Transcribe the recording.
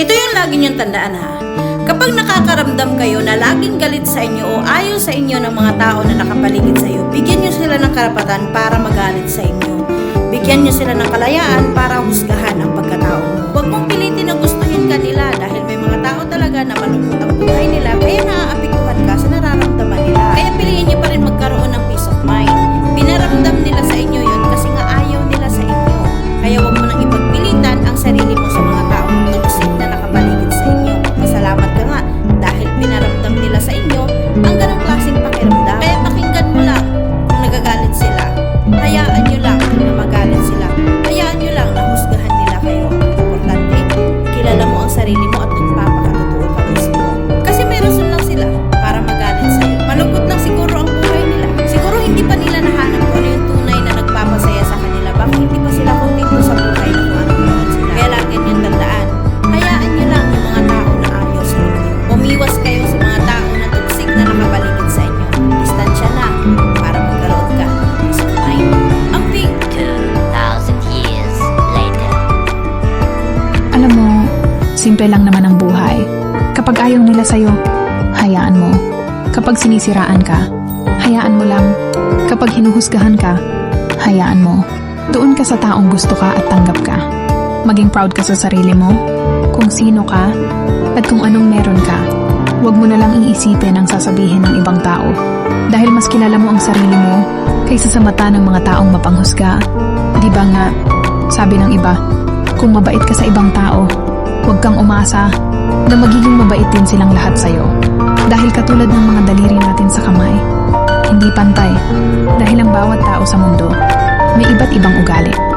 Ito yung lagi niyong tandaan ha. Kapag nakakaramdam kayo na laging galit sa inyo o ayaw sa inyo ng mga tao na nakapaligid sa iyo, bigyan niyo sila ng karapatan para magalit sa inyo. Bigyan niyo sila ng kalayaan para husgahan ang pagkatao simple lang naman ang buhay. Kapag ayaw nila sa'yo, hayaan mo. Kapag sinisiraan ka, hayaan mo lang. Kapag hinuhusgahan ka, hayaan mo. Doon ka sa taong gusto ka at tanggap ka. Maging proud ka sa sarili mo, kung sino ka, at kung anong meron ka. Huwag mo na lang iisipin ang sasabihin ng ibang tao. Dahil mas kilala mo ang sarili mo kaysa sa mata ng mga taong mapanghusga. Di ba nga, sabi ng iba, kung mabait ka sa ibang tao, huwag kang umasa na magiging mabait din silang lahat sa'yo. Dahil katulad ng mga daliri natin sa kamay, hindi pantay. Dahil ang bawat tao sa mundo, may iba't ibang ugali.